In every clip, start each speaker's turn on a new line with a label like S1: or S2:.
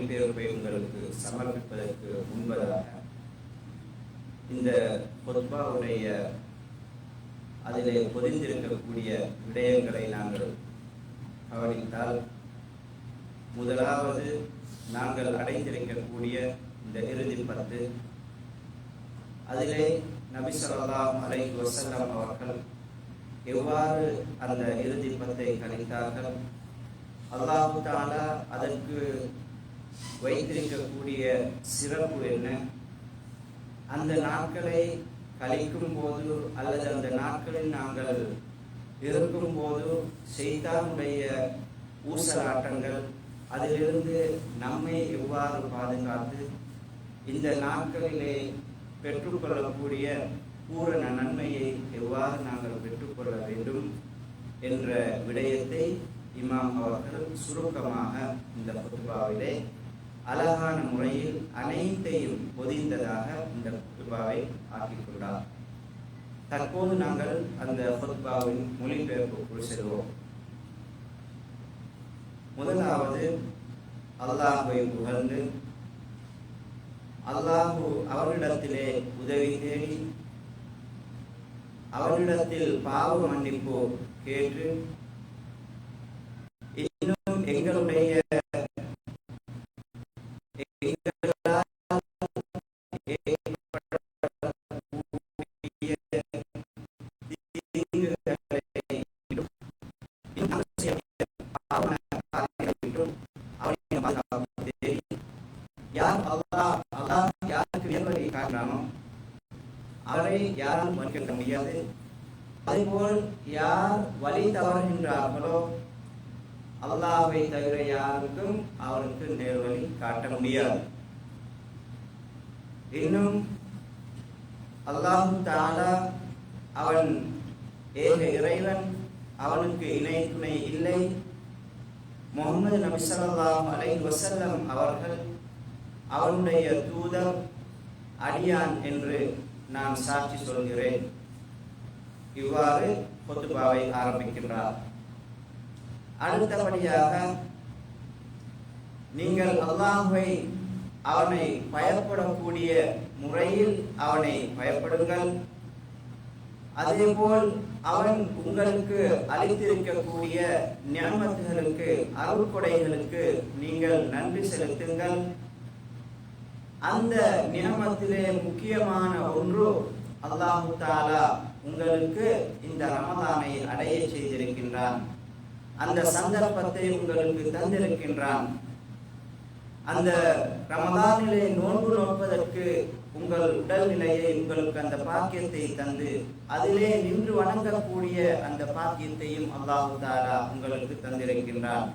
S1: மொழிபெயர்ப்பை உங்களுக்கு சமர்ப்பிப்பதற்கு முன்பதாக இந்த பொதுவாவுடைய அதிலே பொதிந்திருக்கக்கூடிய விடயங்களை நாங்கள் கவனித்தால் முதலாவது நாங்கள் அடைந்திருக்கக்கூடிய இந்த இறுதி பத்து அதிலே நபி ஸல்லல்லாஹு அலைஹி அவர்கள் எவ்வாறு அந்த இறுதி பத்தை கணித்தார்கள்? அல்லாஹு தாலா அதற்கு வைத்திருக்கக்கூடிய சிறப்பு என்ன? அந்த நாட்களை கழிக்கும் போது அல்லது அந்த நாட்களில் நாங்கள் இருக்கும் போது செய்தானுடைய ஊசலாட்டங்கள் அதிலிருந்து நம்மை எவ்வாறு பாதுகாத்து இந்த நாட்களிலே பெற்றுக்கொள்ளக்கூடிய பூரண நன்மையை எவ்வாறு நாங்கள் பெற்றுக்கொள்ள வேண்டும் என்ற விடயத்தை இமாம் அவர்கள் சுருக்கமாக இந்த புத்துபாவிலே அழகான முறையில் அனைத்தையும் பொதிந்ததாக இந்த புத்துபாவை ஆக்கிக்கொண்டார். தற்போது நாங்கள் அந்த ஃபுத்பாவின் மொழிபெயர்ப்புக்குள் செல்வோம். முதலாவது அல்லாஹுவை புகழ்ந்து அல்லாஹு அவரிடத்திலே உதவி தேடி அவரிடத்தில் பாவ மன்னிப்பு கேட்டு இன்னும் எங்களுடைய முடியாது. இன்னும் அல்லாஹு தாலா அவன் ஏக இறைவன் அவனுக்கு இணை துணை இல்லை. முகமது நபி ஸல்லல்லாஹு அலை வசல்லம் அவர்கள் அவனுடைய தூதர் அடியான் என்று நான் சாட்சி சொல்கிறேன். இவ்வாறு கொத்துபாவை ஆரம்பிக்கின்றார். அடுத்தபடியாக நீங்கள் அல்லாஹை அவனை பயப்படக்கூடிய முறையில் அவனை பயப்படுங்கள். அதேபோல் அவன் உங்களுக்கு அளித்திருக்கக்கூடிய ஞாபகங்களுக்கு அருள்கொடைகளுக்கு நீங்கள் நன்றி செலுத்துங்கள். அந்த நியமத்திலே முக்கியமான ஒன்று அல்லாஹு தாலா உங்களுக்கு இந்த ரமதானை அடைய செய்திருக்கின்றான். அந்த சந்தர்ப்பத்தை உங்களுக்கு தந்திருக்கின்றான். அந்த ரமதானிலே நோன்பு நோற்பதற்கு உங்கள் உடல்நிலையை உங்களுக்கு அந்த பாக்கியத்தை தந்து அதிலே நின்று வணங்கக்கூடிய அந்த பாக்கியத்தையும் அல்லாஹு உங்களுக்கு தந்திருக்கின்றார்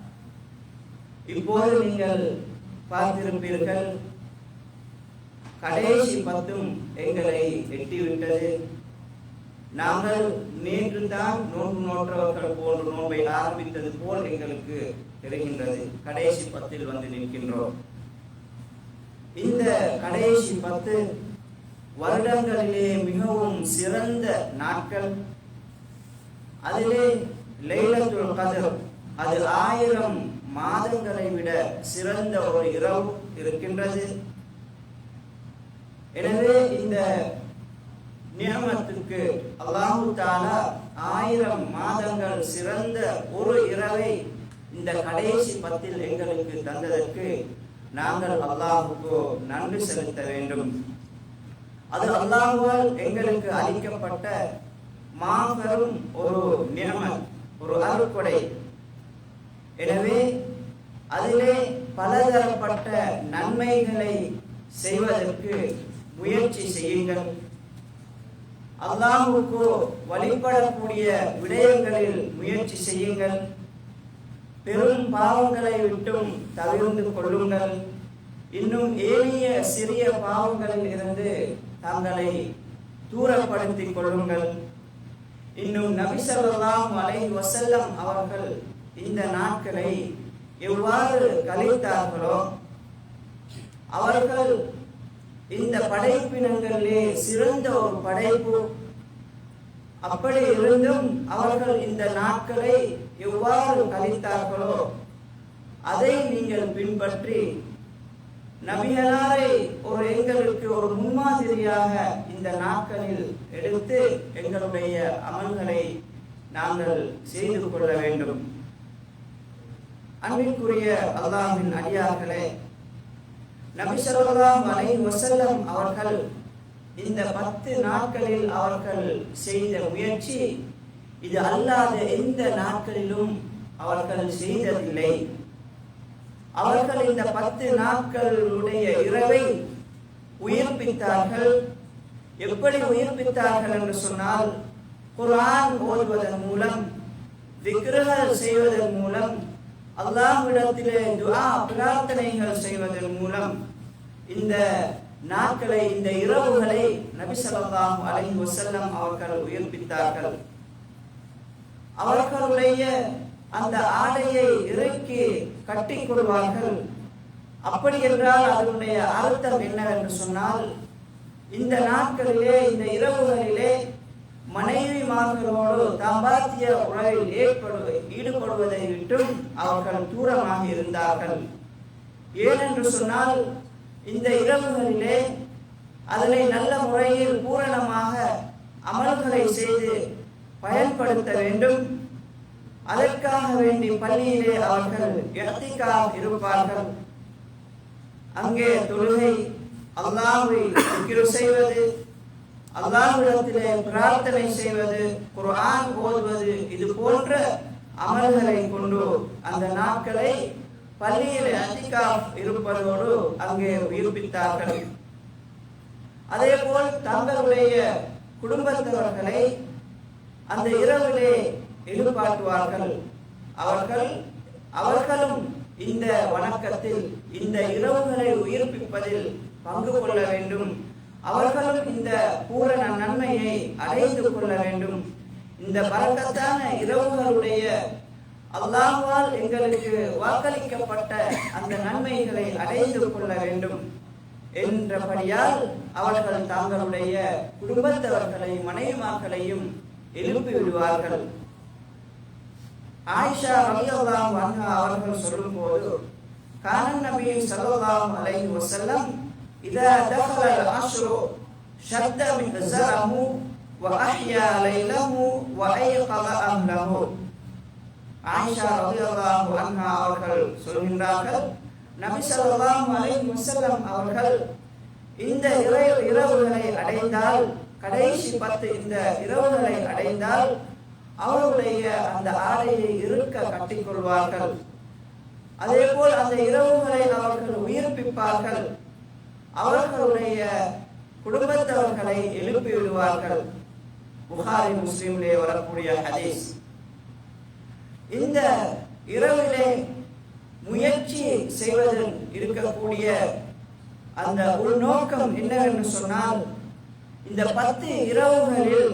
S1: இப்போது நீங்கள் பார்த்திருப்பீர்கள் கடைசி பத்தும் எங்களை எட்டிவிட்டது. நாங்கள் நேற்று தான் நோன்பு நோற்றவர்கள் போன்ற நோன்பை ஆரம்பித்தது போல் எங்களுக்கு தெரிகின்றது. கடைசி பத்தில் வந்து நிற்கின்றோம். இந்த கடைசி பத்து வருடங்களிலே மிகவும் சிறந்த நாட்கள். அதிலே லைலத்துல் கதர் அது ஆயிரம் மாதங்களை விட சிறந்த ஒரு இரவு இருக்கின்றது. எனவே இந்த நியமத்துக்கு அல்லாஹு தாலா ஆயிரம் மாதங்கள் சிறந்த ஒரு இரவை இந்த கடைசி பத்தில் எங்களுக்கு தந்ததற்கு நாங்கள் அல்லாஹுக்கு நன்றி செலுத்த வேண்டும். அது அல்லாஹுவால் எங்களுக்கு அளிக்கப்பட்ட மாபெரும் ஒரு நியமம் ஒரு அருட்கொடை எனவே அதிலே பலதரப்பட்ட நன்மைகளை செய்வதற்கு முயற்சி செய்யுங்கள். அல்லாஹுக்கு வழிபடக்கூடிய விடயங்களில் முயற்சி செய்யுங்கள். பெரும் பாவங்களை விட்டும் தவிர்ந்து கொள்ளுங்கள். இன்னும் ஏனைய சிறிய பாவங்களில் இருந்து தங்களை தூரப்படுத்திக் கொள்ளுங்கள். இன்னும் நபிசல்லாம் அலை வசல்லம் அவர்கள் இந்த நாட்களை எவ்வாறு கழித்தார்களோ அவர்கள் இந்த படைப்பினங்களிலே சிறந்த ஒரு படைப்பு. அப்படி இருந்தும் அவர்கள் இந்த நாட்களை எவ்வாறு கழித்தார்களோ அதை நீங்கள் பின்பற்றி நபிகளாரை ஒரு எங்களுக்கு ஒரு முன்மாதிரியாக இந்த நாட்களில் எடுத்து எங்களுடைய அமல்களை நாங்கள் செய்து கொள்ள வேண்டும். அன்பிற்குரிய அல்லாஹின் அடியார்களே நபி அலை அலைஹி அவர்கள் இந்த பத்து நாட்களில் அவர்கள் செய்த முயற்சி இது அல்லாத எந்த நாட்களிலும் அவர்கள் செய்ததில்லை. அவர்கள் இந்த பத்து நாட்களுடைய இரவை உயிர்ப்பித்தார்கள். எப்படி உயிர்ப்பித்தார்கள் என்று சொன்னால் குரான் ஓதுவதன் மூலம் திக்ருகள் செய்வதன் மூலம் அல்லாஹ்விடத்திலே துஆ பிரார்த்தனைகள் செய்வதன் மூலம் இந்த நாட்களை இந்த இரவுகளை நபி ஸல்லல்லாஹு அலைஹி வஸல்லம் அவர்கள் உயிர்ப்பித்தார்கள். அவர்களுடைய அந்த ஆடையை இறக்கி கட்டி கொள்வார்கள். அப்படி என்றால் அதனுடைய அர்த்தம் என்னவென்று சொன்னால் இந்த நாட்களிலே இந்த இரவுகளிலே மனைவிமார்களோடு தம்பாத்திய உறவில் ஏற்படுவ ஈடுபடுவதை விட்டும் அவர்கள் தூரமாக இருந்தார்கள். ஏனென்று சொன்னால் இந்த இரவுகளிலே அதனை நல்ல முறையில் பூரணமாக அமல்களை செய்து பயன்படுத்த வேண்டும். அதற்காக வேண்டி பள்ளியிலே அவர்கள் இடத்திற்காக இருப்பார்கள். அங்கே தொழுகை அல்லாவை செய்வது அல்லாஹ்விடத்திலே பிரார்த்தனை செய்வது குர்ஆன் ஓதுவது இது போன்ற அமல்களை கொண்டு அந்த நாட்களை பள்ளியில் அதிகா இருப்பதோடு அங்கே உயிர்ப்பித்தார்கள். அதேபோல் தங்களுடைய குடும்பத்தினர்களை அந்த இரவிலே எழுப்பாட்டுவார்கள் அவர்கள் அவர்களும் இந்த வணக்கத்தில் இந்த இரவுகளை உயிர்ப்பிப்பதில் பங்கு கொள்ள வேண்டும். அவர்களும் இந்த பூரண நன்மையை அடைந்து கொள்ள வேண்டும். இந்த பறக்கத்தான இரவுகளுடைய அல்லாஹால் எங்களுக்கு வாக்களிக்கப்பட்ட அந்த நன்மைகளை அடைந்து கொள்ள வேண்டும் என்றபடியால் அவர்கள் தங்களுடைய குடும்பத்தவர்களையும் மனைவிமார்களையும் எழுப்பி விடுவார்கள். ஆயிஷா ரலியல்லாஹு அன்ஹா அவர்கள் சொல்லும்போது கானன் நபி ஸல்லல்லாஹு அலைஹி வஸல்லம் இதா தഖல அல்-அஷ்ரு ஷத்த மின் ஸரஹு வ அஹ்யா ஆயிஷா ரலியல்லாஹு அன்ஹா அவர்கள் சொல்கின்றார்கள் நபி ஸல்லல்லாஹு அலைஹி வஸல்லம் அவர்கள் இந்த இறை- இரவுகளை அடைந்தால் கடைசி பத்து இந்த இரவுகளை அடைந்தால் அவர்களுடைய அந்த ஆடையை இருக்க கட்டிக்கொள்வார்கள். அதே போல் அந்த இரவுகளை அவர்கள் உயிர்ப்பிப்பார்கள். அவர்களுடைய குடும்பத்தவர்களை எழுப்பி விடுவார்கள் புகாரி முஸ்லீமிலே வரக்கூடிய ஹதீஸ். இந்த இரவிலே முயற்சி செய்வதில் இருக்கக்கூடிய அந்த உள்நோக்கம் என்னவென்று சொன்னால் இந்த பத்து இரவுகளில்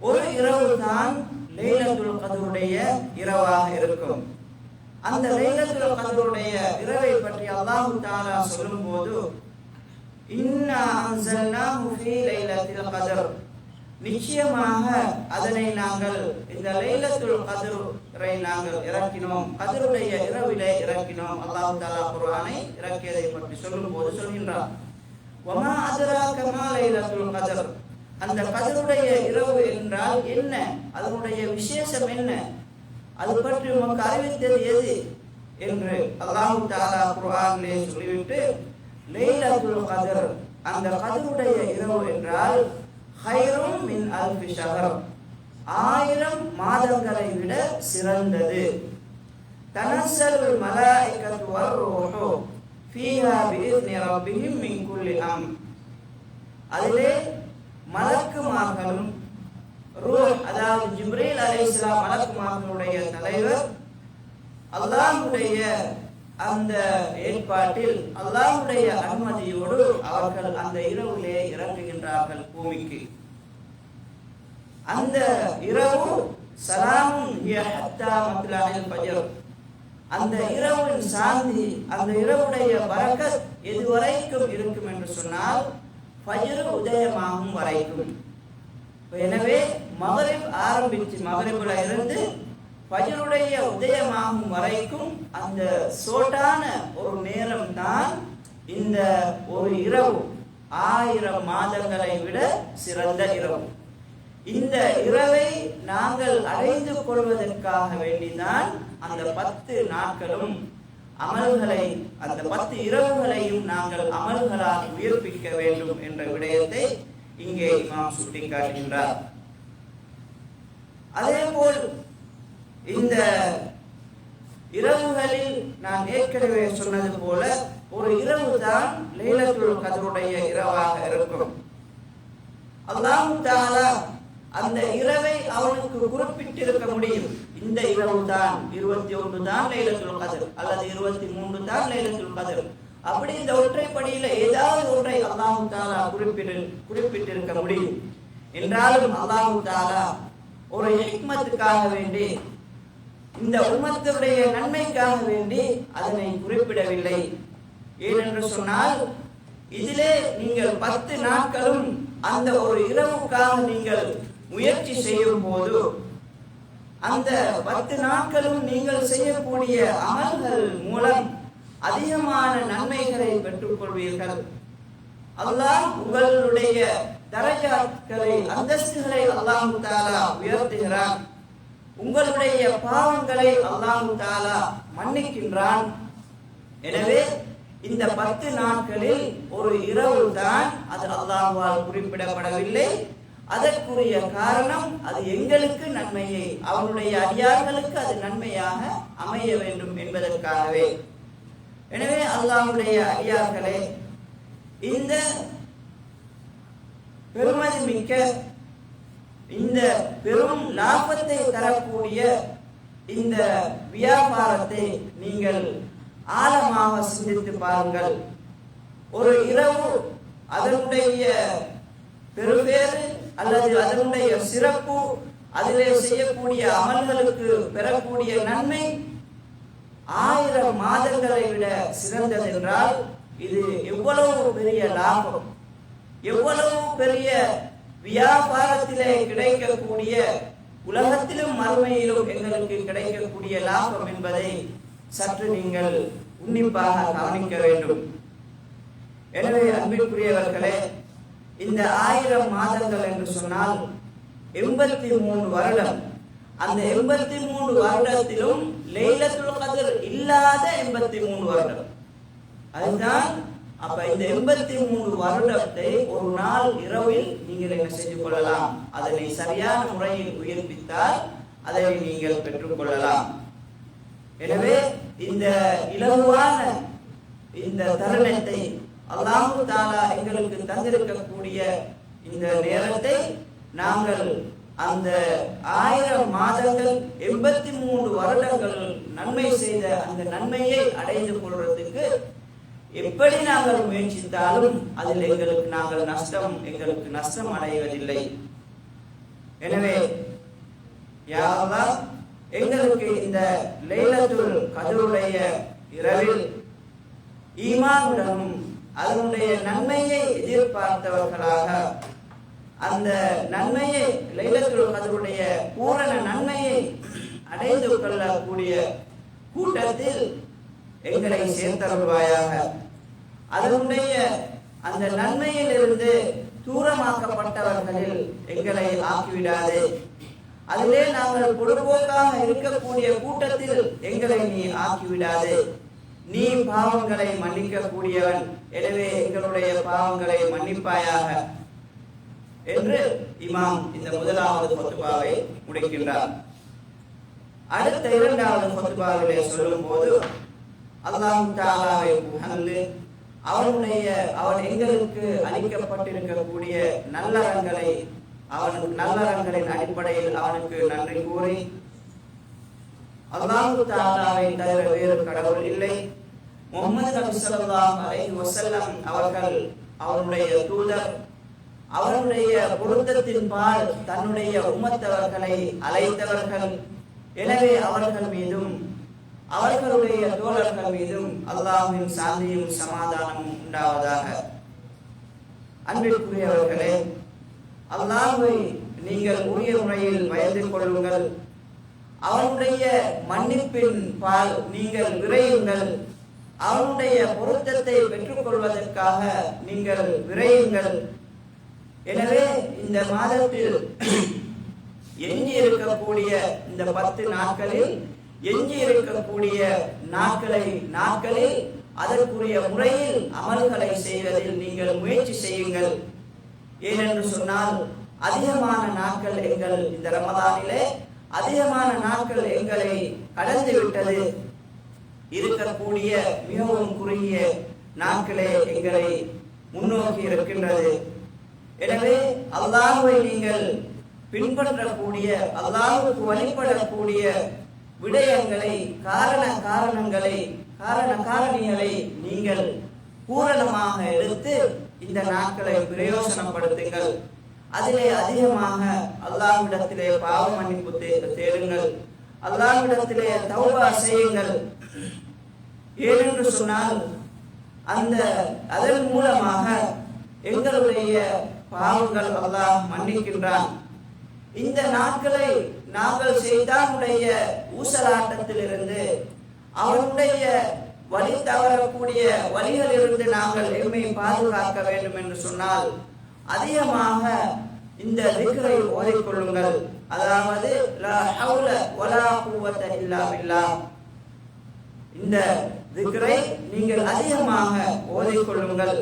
S1: ஒரு இரவு தான் லைலத்துல் கதருடைய இரவாக இருக்கும். அந்த லைலத்துல் கதருடைய இரவை பற்றி அல்லாஹு தாலா சொல்லும் சொல்லும்போது இன்னா அன்சல்னாஹு ஃபீ லைலத்தில் கதர். நிச்சயமாக அதனை நாங்கள் இந்த லைலத்துல் கதரை நாங்கள் இறக்கினோம். கதருடைய இரவிலே இறக்கினோம். அல்லாஹ் தஆலா குர்ஆனை இறக்கியதை பற்றி சொல்லும்போது சொல்கின்றார் வமா அதராக மா லைலத்துல் கதர்? அந்த கதருடைய இரவு என்றால் என்ன? அதனுடைய விசேஷம் என்ன? அது பற்றி உமக்கு அறிவித்தது எது? என்று அல்லாஹு தாலா குர்ஆனிலே சொல்லிவிட்டு லைலத்துல் கதர். அந்த கதருடைய இரவு என்றால் ஹைரும் மின் அல்ஃபி ஷஹர் ஆயிரம் மாதங்களை விட சிறந்தது. தனசல் மலாயிகத்து வர்ரூஹு ஃபீஹா பிஇذن ரப்பிஹிம் மின் குல்லி அம். அதிலே மலக்குமார்களும் ரூ அதாவது ஜிப்ரீல் அலைஹிஸ்ஸலாம் மலக்குமார்களுடைய தலைவர் அல்லாஹ்வுடைய அந்த ஏற்பாட்டில் அல்லாவுடைய அனுமதியோடு அவர்கள் அந்த இரவிலே இறங்குகின்றார்கள் பூமிக்கு. அந்த இரவு சலாமும் ஹிய அந்த இரவின் சாந்தி அந்த இரவுடைய பரக்கத் எதுவரைக்கும் இருக்கும் என்று சொன்னால் பயிரும் உதயமாகும் வரைக்கும். எனவே மகரிப் ஆரம்பித்து மகரிப்புல இருந்து ஃபஜ்ருடைய உதயமாகும் வரைக்கும் அந்த சோட்டான ஒரு நேரம் தான் இந்த ஒரு இரவு. ஆயிரம் மாதங்களை விட சிறந்த இரவு. இந்த இரவை நாங்கள் அடைந்து கொள்வதற்காக வேண்டிதான் அந்த பத்து நாட்களும். அமல்களை அந்த பத்து இரவுகளையும் நாங்கள் அமல்களால் உயிர்ப்பிக்க வேண்டும் என்ற விடயத்தை இங்கே இமாம் சுட்டிக்காட்டுகின்றார். அதேபோல் இந்த இரவுகளில் நான் ஏற்கனவே சொன்னது போல ஒரு இரவு தான் லைலத்துல் கதருடைய இரவாக இருக்கும். அல்லாஹ் தாலா அந்த இரவை அவனுக்கு குறிப்பிட்டிருக்க முடியும். இந்த இரவு தான் இருபத்தி ஒன்று தான் லைலத்துல் கதர் அல்லது இருபத்தி மூன்று தான் லைலத்துல் கதர். அப்படி இந்த ஒற்றைப்படியில ஏதாவது ஒன்றை அல்லாஹ் தாலா குறிப்பிட்டு குறிப்பிட்டிருக்க முடியும். என்றாலும் அல்லாஹ் தாலா ஒரு ஹிக்மத்துக்காக வேண்டி இந்த உம்மத்துடைய நன்மைக்காக வேண்டி அதனை குறிப்பிடவில்லை. ஏனென்று சொன்னால் இதிலே நீங்கள் பத்து நாட்களும் அந்த ஒரு இரவுக்காக நீங்கள் முயற்சி செய்யும் போது அந்த பத்து நாட்களும் நீங்கள் செய்யக்கூடிய அமல்கள் மூலம் அதிகமான நன்மைகளை பெற்றுக்கொள்வீர்கள் அல்லாஹ் உங்களுடைய தரஜாக்களை அந்தஸ்துகளை அல்லாஹ் தாலா உயர்த்துகிறான். உங்களுடைய பாவங்களை அல்லாஹு தாலா மன்னிக்கின்றான். எனவே இந்த பத்து நாட்களில் ஒரு இரவு தான் அது அல்லாஹ்வால் குறிப்பிடப்படவில்லை. அதற்குரிய காரணம் அது எங்களுக்கு நன்மையை. அவனுடைய அடியார்களுக்கு அது நன்மையாக அமைய வேண்டும் என்பதற்காகவே. எனவே அல்லாஹுடைய அடியார்களே இந்த பெருமதி மிக்க இந்த பெரும் லாபத்தை தரக்கூடிய இந்த வியாபாரத்தை நீங்கள் ஆழமாக சிந்தித்து பாருங்கள். ஒரு இரவு அதனுடைய பெருவேறு அல்லது அதனுடைய சிறப்பு அதிலே செய்யக்கூடிய அமல்களுக்கு பெறக்கூடிய நன்மை ஆயிரம் மாதங்களை விட சிறந்தது என்றால் இது எவ்வளவு பெரிய லாபம்? எவ்வளவு பெரிய வியாபாரத்திலே கிடைக்கக்கூடிய உலகத்திலும் மறுமையிலும் எங்களுக்கு கிடைக்கக்கூடிய லாபம் என்பதை சற்று நீங்கள் உன்னிப்பாக கவனிக்க வேண்டும். எனவே அன்பிற்குரியவர்களே இந்த ஆயிரம் மாதங்கள் என்று சொன்னால் எண்பத்தி மூணு வருடம். அந்த எண்பத்தி மூணு வருடத்திலும் லைலத்துல் கதிர் இல்லாத எண்பத்தி மூணு வருடம். அதுதான் அப்ப இந்த எண்பத்தி மூணு வருடத்தை ஒரு நாள் இரவில் நீங்கள் என்ன செய்து கொள்ளலாம் அதனை சரியான முறையில் உயிர்ப்பித்தால் அதை நீங்கள் பெற்றுக்கொள்ளலாம். எனவே இந்த இலகுவான இந்த தருணத்தை அல்லாஹு தாலா எங்களுக்கு தந்திருக்கக்கூடிய இந்த நேரத்தை நாங்கள் அந்த ஆயிரம் மாதங்கள் எண்பத்தி மூணு வருடங்கள் நன்மை செய்த அந்த நன்மையை அடைந்து கொள்வதற்கு எப்படி நாங்கள் முயற்சித்தாலும் அதில் எங்களுக்கு நாங்கள் நஷ்டம் எங்களுக்கு நஷ்டம் அடைவதில்லை. எனவே யாரெல்லாம் எங்களுக்கு இந்த லைலத்துள் கதருடைய இரவில் ஈமானுடனும் அதனுடைய நன்மையை எதிர்பார்த்தவர்களாக அந்த நன்மையை லைலத்துள் கதருடைய பூரண நன்மையை அடைந்து கொள்ளக்கூடிய கூட்டத்தில் எங்களை சேர்த்தருள்வாயாக. அதனுடைய அந்த நன்மையிலிருந்து தூரமாக்கப்பட்டவர்களில் எங்களை ஆக்கிவிடாதே. அதிலே நாங்கள் பொடுபோக்காக இருக்கக்கூடிய கூட்டத்தில் எங்களை நீ ஆக்கிவிடாதே. நீ பாவங்களை மன்னிக்க கூடியவன் எனவே எங்களுடைய பாவங்களை மன்னிப்பாயாக என்று இமாம் இந்த முதலாவது பொத்துபாவை முடிக்கின்றார். அடுத்த இரண்டாவது பொத்துபாவிலே சொல்லும் போது அல்லாஹ் தாலாவை புகழ்ந்து அவனுடைய அவன் எங்களுக்கு அளிக்கப்பட்டிருக்கக்கூடிய நல்லறங்களை அவனுக்கு நல்லறங்களின் அடிப்படையில் அவனுக்கு நன்றி கூறி அல்லாஹு தாலாவை தவிர வேறு கடவுள் இல்லை. முகமது நபி ஸல்லல்லாஹு அலைஹி அவர்கள் அவருடைய தூதர் அவருடைய பொருத்தத்தின் பால் தன்னுடைய உம்மத்தவர்களை அழைத்தவர்கள். எனவே அவர்கள் மீதும் அவர்களுடைய தோழர்கள் மீதும் அல்லாஹின் சாந்தியும் சமாதானமும் உண்டாவதாக. அன்பிற்குரியவர்களே அல்லாஹை நீங்கள் உரிய முறையில் பயந்து கொள்ளுங்கள். அவனுடைய மன்னிப்பின் பால் நீங்கள் விரையுங்கள். அவனுடைய பொருத்தத்தை பெற்றுக்கொள்வதற்காக நீங்கள் விரையுங்கள். எனவே இந்த மாதத்தில் எஞ்சி இருக்கக்கூடிய இந்த பத்து நாட்களில் எஞ்சி இருக்கக்கூடிய நாட்களை நாட்களில் அதற்குரிய முறையில் அமல்களை செய்வதில் நீங்கள் முயற்சி செய்யுங்கள். ஏனென்று சொன்னால் அதிகமான நாட்கள் எங்கள் இந்த ரமதானிலே அதிகமான நாட்கள் எங்களை கடந்து விட்டது. இருக்கக்கூடிய மிகவும் குறுகிய நாட்களே எங்களை முன்னோக்கி இருக்கின்றது. எனவே அல்லாஹுவை நீங்கள் பின்பற்றக்கூடிய அல்லாஹுக்கு வழிபடக்கூடிய விடயங்களை காரண காரணங்களை காரண காரணிகளை நீங்கள் பூரணமாக எடுத்து இந்த நாட்களை பிரயோசனப்படுத்துங்கள். அதிலே அதிகமாக அல்லாஹ்விடத்திலே பாவ மன்னிப்பு தேடுங்கள். அல்லாஹ்விடத்திலே தௌபா செய்யுங்கள். ஏனென்று சொன்னால் அந்த அதன் மூலமாக எங்களுடைய பாவங்கள் அல்லாஹ் மன்னிக்கின்றான். இந்த நாட்களை நாங்கள் செய்தானுடைய ஊசலாட்டத்திலிருந்து அவனுடைய வழி தவறக்கூடிய வழிகளிலிருந்து நாங்கள் எம்மை பாதுகாக்க வேண்டும் என்று சொன்னால் அதிகமாக இந்த திக்ரை ஓதிக்கொள்ளுங்கள். அதாவது இந்த திக்ரை நீங்கள் அதிகமாக ஓதிக்கொள்ளுங்கள்.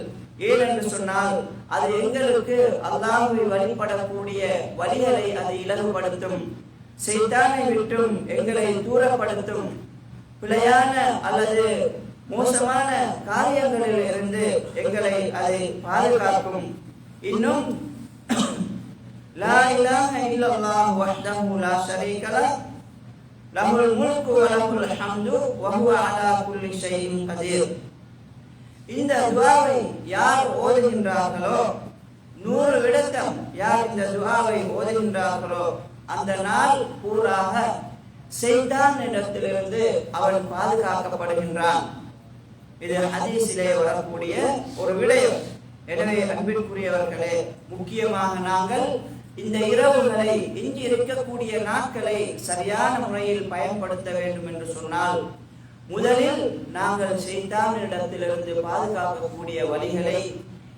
S1: ஏனென்று சொன்னால் அது எங்களுக்கு அல்லாஹுவை வழிபடக்கூடிய வழிகளை அது இலகுபடுத்தும். செய்தானை விட்டும் எங்களை தூரப்படுத்தும். பிழையான அல்லது மோசமான காரியங்களில் இருந்து எங்களை அதை பாதுகாக்கும். இன்னும் லா இலாஹ இல்லல்லாஹ் வஹ்தஹு லா ஷரீக லஹ் லஹுல் முல்கு வ லஹுல் ஹம்து வ ஹுவ அலா குல்லி ஷைஇன் கதீர். இந்த துஆவை யார் ஓதுகின்றார்களோ நூறு விடத்தம் யார் இந்த துஆவை ஓதுகின்றார்களோ அந்த நாள் பூராக செய்தான் இடத்திலிருந்து அவன் பாதுகாக்கப்படுகின்றான். இது அதிசிலே வரக்கூடிய ஒரு விடயம். எனவே அன்பிற்குரியவர்களே முக்கியமாக நாங்கள் இந்த இரவுகளை இங்கு இருக்கக்கூடிய நாட்களை சரியான முறையில் பயன்படுத்த வேண்டும் என்று சொன்னால் முதலில் நாங்கள் செய்தானிடத்திலிருந்து பாதுகாக்கக்கூடிய வழிகளை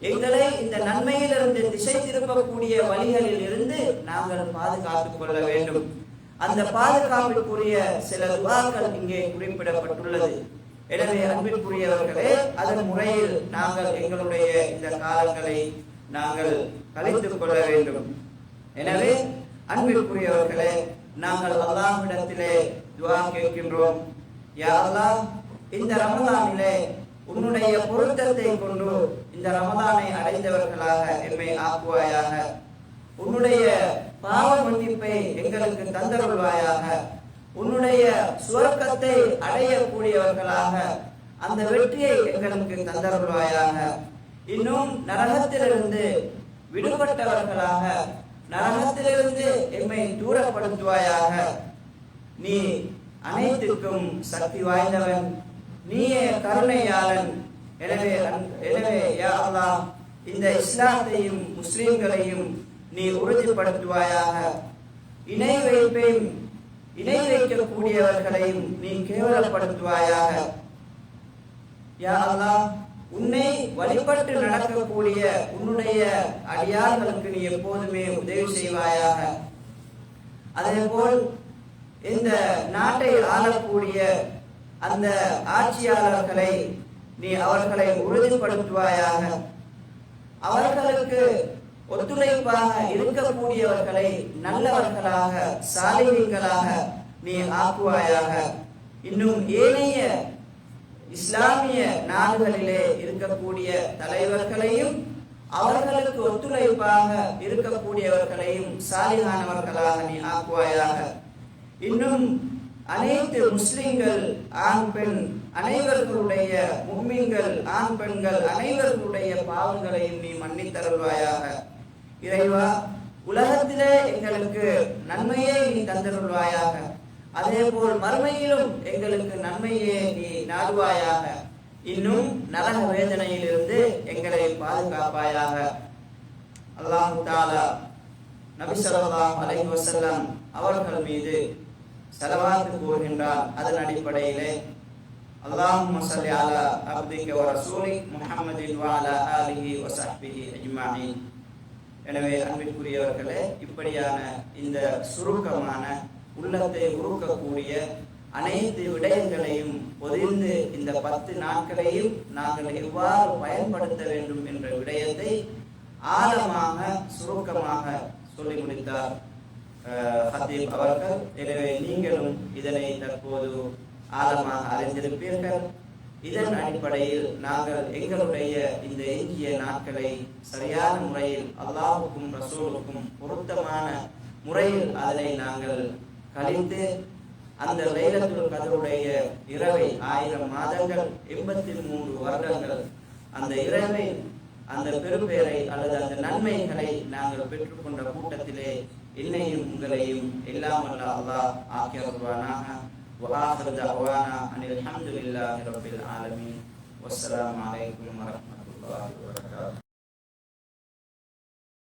S1: எங்களை இந்த நன்மையிலிருந்து திசை திருப்பக்கூடிய வழிகளில் இருந்து நாங்கள் பாதுகாத்துக் கொள்ள வேண்டும். அந்த பாதுகாப்பிற்குரிய சில துவாக்கள் இங்கே குறிப்பிடப்பட்டுள்ளது. எனவே அன்பிற்குரியவர்களே அதன் முறையில் நாங்கள் எங்களுடைய இந்த காலங்களை நாங்கள் கழித்துக் கொள்ள வேண்டும். எனவே அன்பிற்குரியவர்களே நாங்கள் அல்லாஹ்விடத்திலே துவா கேட்கின்றோம். யா அல்லாஹ் இந்த ரமலானிலே உன்னுடைய பொருத்தத்தை கொண்டு இந்த ரமதானை அடைந்தவர்களாக எம்மை ஆக்குவாயாக. உன்னுடைய பாவ மன்னிப்பை எங்களுக்கு தந்தருள்வாயாக. உன்னுடைய சுவர்க்கத்தை அடையக்கூடியவர்களாக அந்த வெற்றியை எங்களுக்கு தந்தருள்வாயாக. இன்னும் நரகத்திலிருந்து விடுபட்டவர்களாக நரகத்திலிருந்து எம்மை தூரப்படுத்துவாயாக. நீ அனைத்துக்கும் சக்தி வாய்ந்தவன். நீயே கருணையாளன். எனவே எனவே யா அல்லா இந்த இஸ்லாத்தையும் முஸ்லிம்களையும் நீ உறுதிப்படுத்துவாயாக. இணை வைப்பையும் இணை வைக்கக்கூடியவர்களையும் நீ கேவலப்படுத்துவாயாக. யா அல்லா உன்னை வழிபட்டு நடக்கக்கூடிய உன்னுடைய அடியார்களுக்கு நீ எப்போதுமே உதவி செய்வாயாக. அதே போல் இந்த நாட்டை ஆளக்கூடிய அந்த ஆட்சியாளர்களை நீ அவர்களை உறுதிப்படுத்துவாயாக. அவர்களுக்கு ஒத்துழைப்பாக இருக்கக்கூடியவர்களை நல்லவர்களாக சாலைகளாக நீ ஆக்குவாயாக. இன்னும் ஏனைய இஸ்லாமிய நாடுகளிலே இருக்கக்கூடிய தலைவர்களையும் அவர்களுக்கு ஒத்துழைப்பாக இருக்கக்கூடியவர்களையும் சாலிகானவர்களாக நீ ஆக்குவாயாக. இன்னும் அனைத்து முஸ்லிம்கள் ஆண் பெண் அனைவர்களுடைய முஹ்மின்கள் ஆண் பெண்கள் அனைவர்களுடைய பாவங்களையும் நீ மன்னித்தருள்வாயாக. இறைவா உலகத்திலே எங்களுக்கு நன்மையை நீ தந்தருள்வாயாக. அதே போல் மறுமையிலும் எங்களுக்கு நன்மையே நீ நாடுவாயாக. இன்னும் நரக வேதனையிலிருந்து எங்களை பாதுகாப்பாயாக. அல்லாஹு தாலா நபி சொல்லாம் அலைஹி அவர்கள் மீது செலவாத்து கூறுகின்றார் அதன் அடிப்படையிலே அல்லாஹும்ம ஸல்லி அலா அப்திக வ ரசூலிக் முஹம்மதின் வ அலா ஆலிஹி வ ஸஹ்பிஹி அஜ்மஈன் எனவே அன்பிற்குரியவர்களே இப்படியான இந்த சுருக்கமான உள்ளத்தை உருக்கக்கூடிய அனைத்து விடயங்களையும் பொதிந்து இந்த பத்து நாட்களையும் நாங்கள் எவ்வாறு பயன்படுத்த வேண்டும் என்ற விடயத்தை ஆழமாக சுருக்கமாக சொல்லி முடித்தார் ஹத்தீப் அவர்கள் எனவே நீங்களும் இதனை தற்போது ஆழமாக அறிந்திருப்பீர்கள். இதன் அடிப்படையில் நாங்கள் எங்களுடைய இந்த எஞ்சிய நாட்களை சரியான முறையில் அல்லாவுக்கும் ரசூலுக்கும் பொருத்தமான முறையில் அதனை நாங்கள் கழித்து அந்த லைலத்துல் கதருடைய இரவை ஆயிரம் மாதங்கள் எண்பத்தி மூன்று வருடங்கள் அந்த இரவை அந்த பெரும்பேரை அல்லது அந்த நன்மைகளை நாங்கள் பெற்றுக்கொண்ட கூட்டத்திலே என்னையும் உங்களையும் எல்லாம் வல்ல அல்லாஹ் ஆக்கி அருள்வானாக وآخر دعوانا أن الحمد لله رب العالمين والسلام عليكم ورحمة الله وبركاته